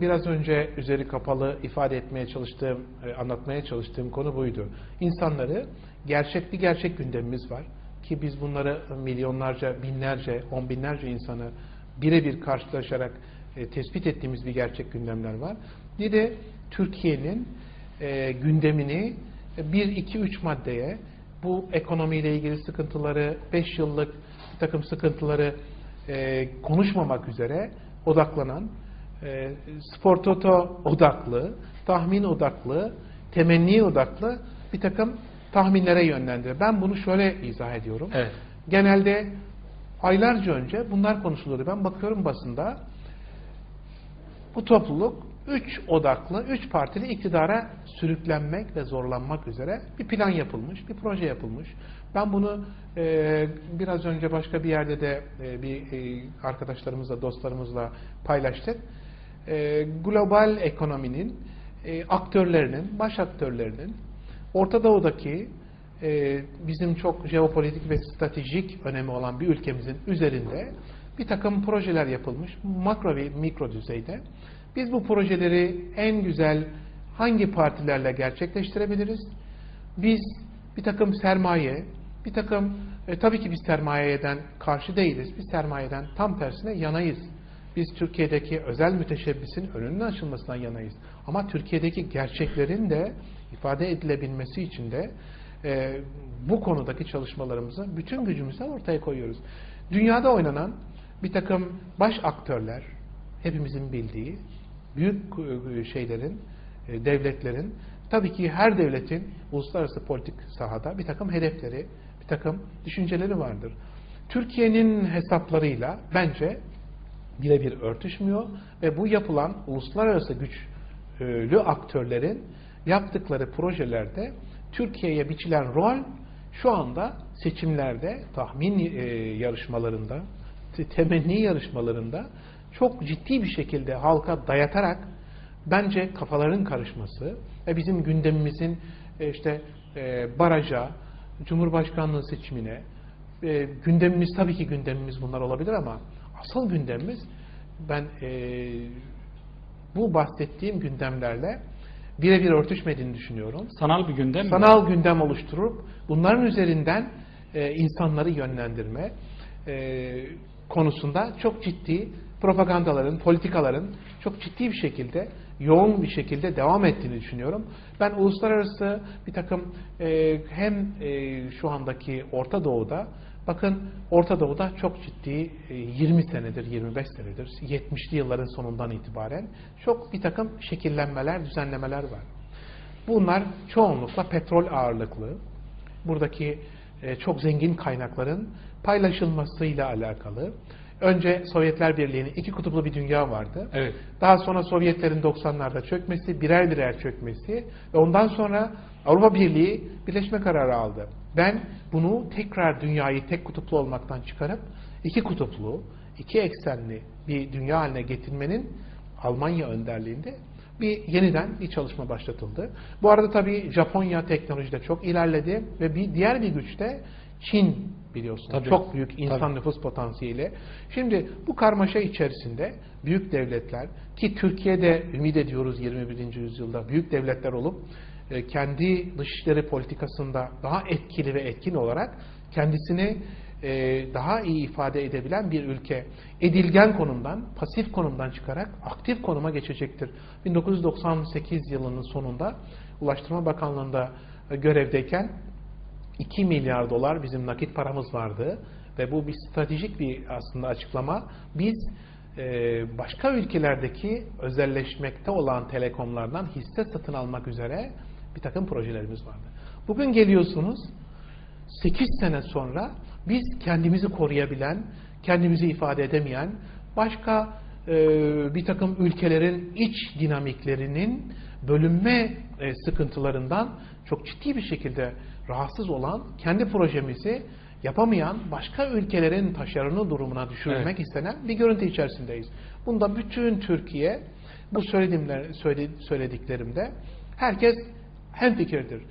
biraz önce üzeri kapalı ifade etmeye çalıştığım, e, anlatmaya çalıştığım konu buydu. İnsanları gerçek bir gerçek gündemimiz var ki biz bunları milyonlarca, binlerce, on binlerce insanı birebir karşılaşarak e, tespit ettiğimiz bir gerçek gündemler var. Bir de Türkiye'nin e, gündemini bir, iki, üç maddeye bu ekonomiyle ilgili sıkıntıları, beş yıllık bir takım sıkıntıları konuşmamak üzere odaklanan, e, spor toto odaklı, tahmin odaklı, temenni odaklı bir takım tahminlere yönlendiriyor. Ben bunu şöyle izah ediyorum. Evet. Genelde aylarca önce bunlar konuşuluyordu. Ben bakıyorum basında bu topluluk üç odaklı, üç partili iktidara sürüklenmek ve zorlanmak üzere bir plan yapılmış, bir proje yapılmış. Ben bunu e, biraz önce başka bir yerde de e, bir e, arkadaşlarımızla, dostlarımızla paylaştık. E, global ekonominin e, aktörlerinin, baş aktörlerinin Orta Doğu'daki e, bizim çok jeopolitik ve stratejik önemi olan bir ülkemizin üzerinde bir takım projeler yapılmış makro ve mikro düzeyde. Biz bu projeleri en güzel hangi partilerle gerçekleştirebiliriz? Biz bir takım sermaye, bir takım e, tabii ki biz sermayeden karşı değiliz. Biz sermayeden tam tersine yanayız. Biz Türkiye'deki özel müteşebbisin önünün açılmasından yanayız. Ama Türkiye'deki gerçeklerin de ifade edilebilmesi için de e, bu konudaki çalışmalarımızı bütün gücümüzle ortaya koyuyoruz. Dünyada oynanan bir takım baş aktörler, hepimizin bildiği büyük e, şeylerin, e, devletlerin, tabii ki her devletin uluslararası politik sahada bir takım hedefleri, bir takım düşünceleri vardır. Türkiye'nin hesaplarıyla bence birebir örtüşmüyor ve bu yapılan uluslararası güçlü aktörlerin yaptıkları projelerde Türkiye'ye biçilen rol şu anda seçimlerde, tahmin e, yarışmalarında, temenni yarışmalarında çok ciddi bir şekilde halka dayatarak bence kafaların karışması ve bizim gündemimizin e, işte e, baraja, Cumhurbaşkanlığı seçimine, gündemimiz tabii ki gündemimiz bunlar olabilir ama asıl gündemimiz ben e, bu bahsettiğim gündemlerle birebir örtüşmediğini düşünüyorum. Sanal bir gündem mi? Sanal gündem oluşturup bunların üzerinden e, insanları yönlendirme e, konusunda çok ciddi propagandaların, politikaların çok ciddi bir şekilde, yoğun bir şekilde devam ettiğini düşünüyorum. Ben uluslararası bir takım e, hem e, şu andaki Orta Doğu'da, bakın Orta Doğu'da çok ciddi e, 20 senedir, 25 senedir, 70'li yılların sonundan itibaren çok bir takım şekillenmeler, düzenlemeler var. Bunlar çoğunlukla petrol ağırlıklı, buradaki e, çok zengin kaynakların paylaşılmasıyla alakalı. Önce Sovyetler Birliği'nin iki kutuplu bir dünya vardı. Evet. Daha sonra Sovyetlerin 90'larda çökmesi, birer birer çökmesi ve ondan sonra Avrupa Birliği birleşme kararı aldı. Ben bunu tekrar dünyayı tek kutuplu olmaktan çıkarıp iki kutuplu, iki eksenli bir dünya haline getirmenin Almanya önderliğinde bir yeniden bir çalışma başlatıldı. Bu arada tabii Japonya teknolojide çok ilerledi ve bir diğer bir güçte Çin biliyorsunuz. Tabii. Çok büyük insan Tabii. nüfus potansiyeli. Şimdi bu karmaşa içerisinde büyük devletler ki Türkiye'de ümit ediyoruz 21. yüzyılda büyük devletler olup kendi dışişleri politikasında daha etkili ve etkin olarak kendisini e, daha iyi ifade edebilen bir ülke edilgen konumdan, pasif konumdan çıkarak aktif konuma geçecektir. 1998 yılının sonunda Ulaştırma Bakanlığı'nda e, görevdeyken 2 milyar dolar bizim nakit paramız vardı ve bu bir stratejik bir aslında açıklama. Biz e, başka ülkelerdeki özelleşmekte olan telekomlardan hisse satın almak üzere bir takım projelerimiz vardı. Bugün geliyorsunuz 8 sene sonra biz kendimizi koruyabilen, kendimizi ifade edemeyen, başka e, bir takım ülkelerin iç dinamiklerinin bölünme e, sıkıntılarından çok ciddi bir şekilde rahatsız olan, kendi projemizi yapamayan, başka ülkelerin taşeronu durumuna düşürmek Evet. istenen bir görüntü içerisindeyiz. Bunda bütün Türkiye bu söylediğimler, söylediklerimde herkes hemfikirdir.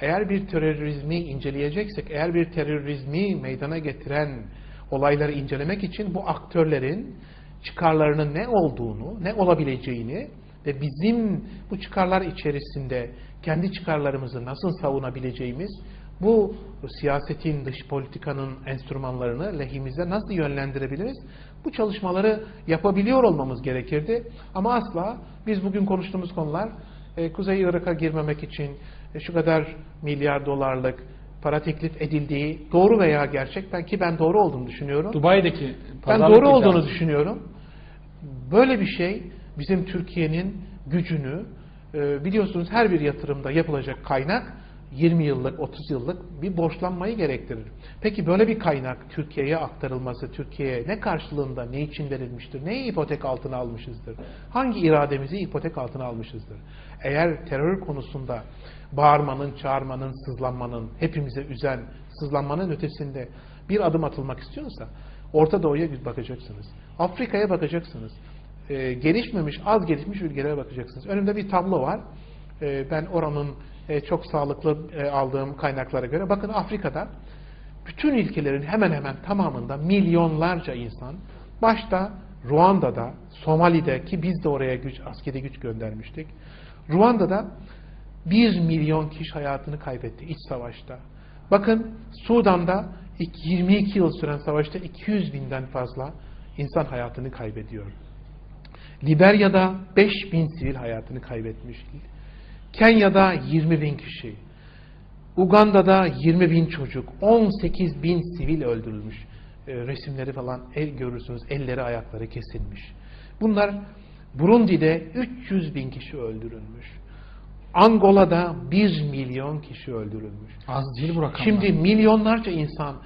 Eğer bir terörizmi inceleyeceksek, eğer bir terörizmi meydana getiren olayları incelemek için bu aktörlerin çıkarlarının ne olduğunu, ne olabileceğini ve bizim bu çıkarlar içerisinde kendi çıkarlarımızı nasıl savunabileceğimiz, bu siyasetin, dış politikanın enstrümanlarını lehimize nasıl yönlendirebiliriz? Bu çalışmaları yapabiliyor olmamız gerekirdi. Ama asla biz bugün konuştuğumuz konular e, Kuzey Irak'a girmemek için e, şu kadar milyar dolarlık para teklif edildiği doğru veya gerçek ben ki ben doğru olduğunu düşünüyorum. Dubai'deki Ben doğru olduğunu iddiası. düşünüyorum. Böyle bir şey bizim Türkiye'nin gücünü e, biliyorsunuz her bir yatırımda yapılacak kaynak 20 yıllık, 30 yıllık bir borçlanmayı gerektirir. Peki böyle bir kaynak Türkiye'ye aktarılması, Türkiye'ye ne karşılığında, ne için verilmiştir, neyi ipotek altına almışızdır, hangi irademizi ipotek altına almışızdır? Eğer terör konusunda bağırmanın, çağırmanın, sızlanmanın, hepimize üzen sızlanmanın ötesinde bir adım atılmak istiyorsa Orta Doğu'ya bakacaksınız. Afrika'ya bakacaksınız. Ee, gelişmemiş, az gelişmiş ülkelere bakacaksınız. Önümde bir tablo var. Ee, ben oranın e, çok sağlıklı e, aldığım kaynaklara göre. Bakın Afrika'da bütün ülkelerin hemen hemen tamamında milyonlarca insan başta Ruanda'da, Somali'de ki biz de oraya güç, askeri güç göndermiştik. Ruanda'da 1 milyon kişi hayatını kaybetti iç savaşta. Bakın Sudan'da ilk 22 yıl süren savaşta 200 binden fazla insan hayatını kaybediyor. Liberya'da 5 bin sivil hayatını kaybetmiş. Kenya'da 20 bin kişi. Uganda'da 20 bin çocuk. 18 bin sivil öldürülmüş. E, resimleri falan el görürsünüz. Elleri ayakları kesilmiş. Bunlar Burundi'de 300 bin kişi öldürülmüş. Angola'da 1 milyon kişi öldürülmüş. Az değil bu rakamlar. Şimdi milyonlarca insan,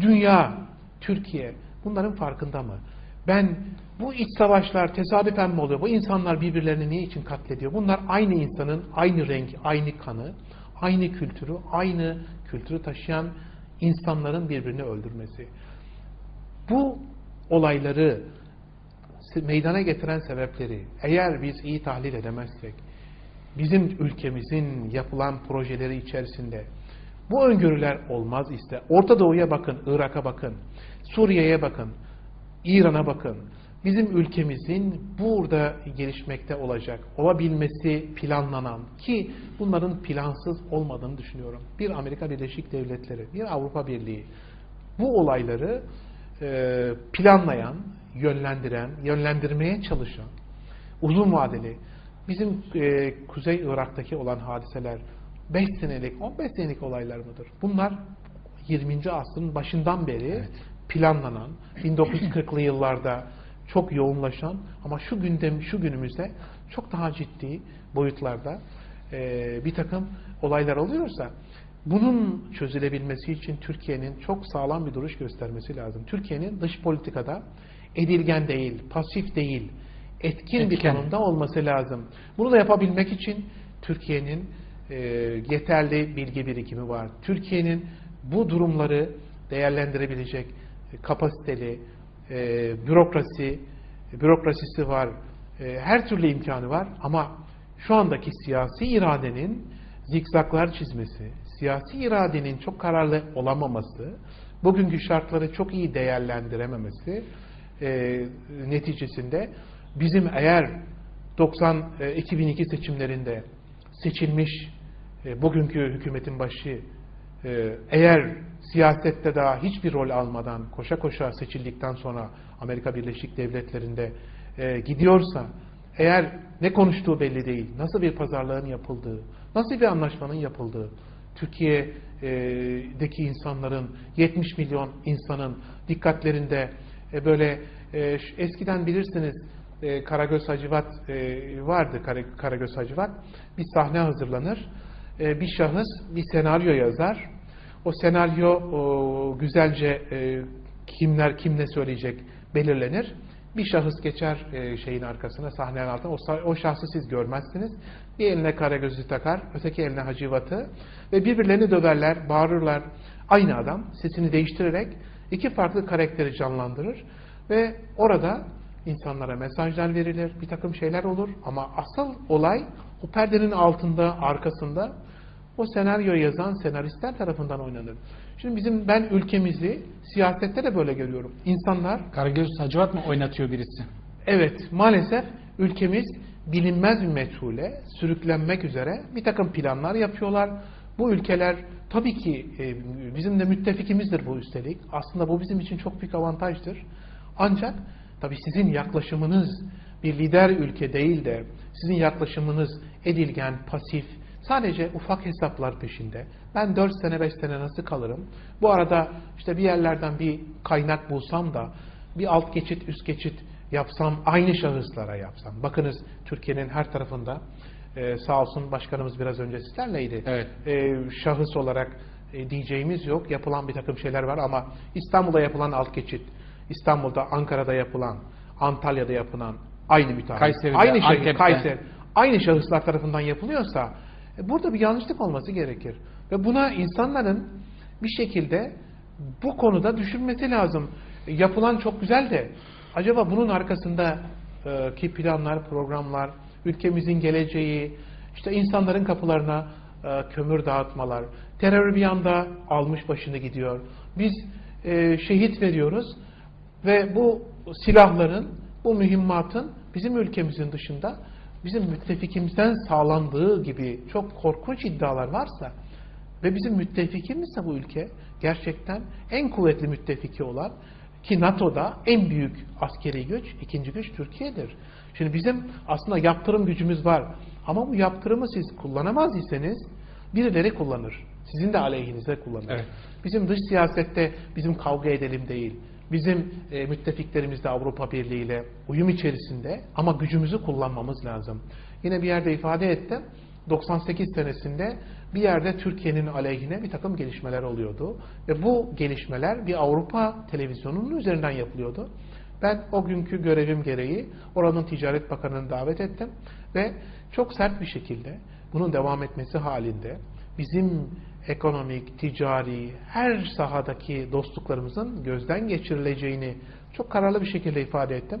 dünya, Türkiye bunların farkında mı? Ben bu iç savaşlar tesadüfen mi oluyor? Bu insanlar birbirlerini niye için katlediyor? Bunlar aynı insanın aynı renk, aynı kanı, aynı kültürü, aynı kültürü taşıyan insanların birbirini öldürmesi. Bu olayları meydana getiren sebepleri eğer biz iyi tahlil edemezsek, bizim ülkemizin yapılan projeleri içerisinde bu öngörüler olmaz ise Orta Doğu'ya bakın, Irak'a bakın, Suriye'ye bakın, İran'a bakın. Bizim ülkemizin burada gelişmekte olacak, olabilmesi planlanan ki bunların plansız olmadığını düşünüyorum. Bir Amerika Birleşik Devletleri, bir Avrupa Birliği bu olayları planlayan, yönlendiren, yönlendirmeye çalışan, uzun vadeli, bizim e, Kuzey Irak'taki olan hadiseler 5 senelik, 15 senelik olaylar mıdır? Bunlar 20. asrın başından beri planlanan, 1940'lı yıllarda çok yoğunlaşan ama şu gündem, şu günümüzde çok daha ciddi boyutlarda e, bir takım olaylar oluyorsa bunun çözülebilmesi için Türkiye'nin çok sağlam bir duruş göstermesi lazım. Türkiye'nin dış politikada edilgen değil, pasif değil, etkin, bir Etken. konumda olması lazım. Bunu da yapabilmek için Türkiye'nin e, yeterli bilgi birikimi var. Türkiye'nin bu durumları değerlendirebilecek e, kapasiteli e, bürokrasi, bürokrasisi var. E, her türlü imkanı var ama şu andaki siyasi iradenin zikzaklar çizmesi, siyasi iradenin çok kararlı olamaması, bugünkü şartları çok iyi değerlendirememesi e, neticesinde bizim eğer 90 e, 2002 seçimlerinde seçilmiş e, bugünkü hükümetin başı e, eğer siyasette daha hiçbir rol almadan koşa koşa seçildikten sonra Amerika Birleşik Devletleri'nde e, gidiyorsa eğer ne konuştuğu belli değil, nasıl bir pazarlığın yapıldığı, nasıl bir anlaşmanın yapıldığı, Türkiye'deki insanların 70 milyon insanın dikkatlerinde e, böyle e, eskiden bilirsiniz e, Karagöz Hacivat e, vardı Kara- Karagöz Hacivat. Bir sahne hazırlanır. E, bir şahıs bir senaryo yazar. O senaryo o, güzelce e, kimler kim ne söyleyecek belirlenir. Bir şahıs geçer e, şeyin arkasına sahnenin altına. O, o şahsı siz görmezsiniz. Bir eline Karagöz'ü takar öteki eline Hacivat'ı ve birbirlerini döverler bağırırlar. Aynı adam sesini değiştirerek iki farklı karakteri canlandırır ve orada insanlara mesajlar verilir, bir takım şeyler olur ama asıl olay o perdenin altında, arkasında o senaryo yazan senaristler tarafından oynanır. Şimdi bizim ben ülkemizi siyasette de böyle görüyorum. İnsanlar Karagöz Hacivat mı oynatıyor birisi? Evet, maalesef ülkemiz bilinmez bir meçhule sürüklenmek üzere bir takım planlar yapıyorlar. Bu ülkeler tabii ki e, bizim de müttefikimizdir bu üstelik. Aslında bu bizim için çok büyük avantajdır. Ancak tabii sizin yaklaşımınız bir lider ülke değil de sizin yaklaşımınız edilgen, pasif, sadece ufak hesaplar peşinde. Ben 4 sene 5 sene nasıl kalırım? Bu arada işte bir yerlerden bir kaynak bulsam da bir alt geçit üst geçit yapsam aynı şahıslara yapsam. Bakınız Türkiye'nin her tarafında e, sağ olsun başkanımız biraz önce sizlerleydi. Evet. E, şahıs olarak e, diyeceğimiz yok. Yapılan bir takım şeyler var ama İstanbul'da yapılan alt geçit, İstanbul'da, Ankara'da yapılan, Antalya'da yapılan aynı müteahhit, Kayseri'de, aynı şehir, Antep'te. Kayseri, aynı şahıslar tarafından yapılıyorsa e, burada bir yanlışlık olması gerekir. Ve buna insanların bir şekilde bu konuda düşünmesi lazım. E, Yapılan çok güzel de acaba bunun arkasında e, ki planlar, programlar, ülkemizin geleceği, işte insanların kapılarına e, kömür dağıtmalar, terör bir anda almış başını gidiyor. Biz e, şehit veriyoruz ve bu silahların, bu mühimmatın bizim ülkemizin dışında bizim müttefikimizden sağlandığı gibi çok korkunç iddialar varsa ve bizim müttefikimizse bu ülke gerçekten en kuvvetli müttefiki olan ki NATO'da en büyük askeri güç, ikinci güç Türkiye'dir. Şimdi bizim aslında yaptırım gücümüz var. Ama bu yaptırımı siz kullanamaz iseniz birileri kullanır. Sizin de aleyhinize kullanır. Evet. Bizim dış siyasette bizim kavga edelim değil. Bizim e, müttefiklerimiz de Avrupa Birliği ile uyum içerisinde ama gücümüzü kullanmamız lazım. Yine bir yerde ifade ettim. 98 senesinde bir yerde Türkiye'nin aleyhine bir takım gelişmeler oluyordu. Ve bu gelişmeler bir Avrupa televizyonunun üzerinden yapılıyordu. Ben o günkü görevim gereği oranın Ticaret Bakanı'nı davet ettim ve çok sert bir şekilde bunun devam etmesi halinde bizim ekonomik, ticari, her sahadaki dostluklarımızın gözden geçirileceğini çok kararlı bir şekilde ifade ettim.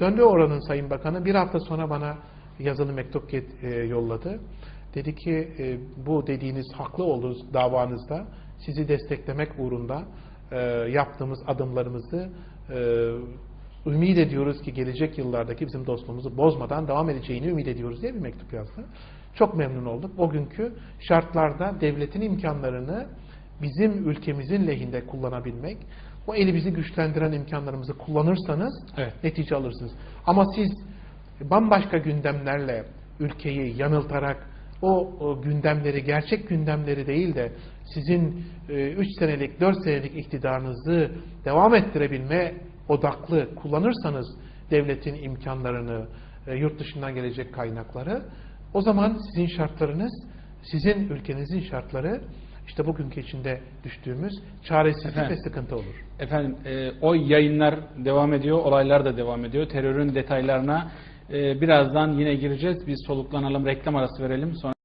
Döndü oranın Sayın Bakanı bir hafta sonra bana yazılı mektup get- e, yolladı. Dedi ki e, bu dediğiniz haklı olduğunuz davanızda sizi desteklemek uğrunda e, yaptığımız adımlarımızı e, ümit ediyoruz ki gelecek yıllardaki bizim dostluğumuzu bozmadan devam edeceğini ümit ediyoruz diye bir mektup yazdı. Çok memnun olduk. O günkü şartlarda devletin imkanlarını bizim ülkemizin lehinde kullanabilmek, o elimizi güçlendiren imkanlarımızı kullanırsanız Evet. netice alırsınız. Ama siz bambaşka gündemlerle ülkeyi yanıltarak o, o gündemleri, gerçek gündemleri değil de sizin 3 senelik, 4 senelik iktidarınızı devam ettirebilme odaklı kullanırsanız devletin imkanlarını, e, yurt dışından gelecek kaynakları, o zaman sizin şartlarınız, sizin ülkenizin şartları işte bugünkü içinde düştüğümüz çaresizlik Efendim? ve sıkıntı olur. Efendim e, o yayınlar devam ediyor, olaylar da devam ediyor. Terörün detaylarına e, birazdan yine gireceğiz. Biz soluklanalım, reklam arası verelim. Sonra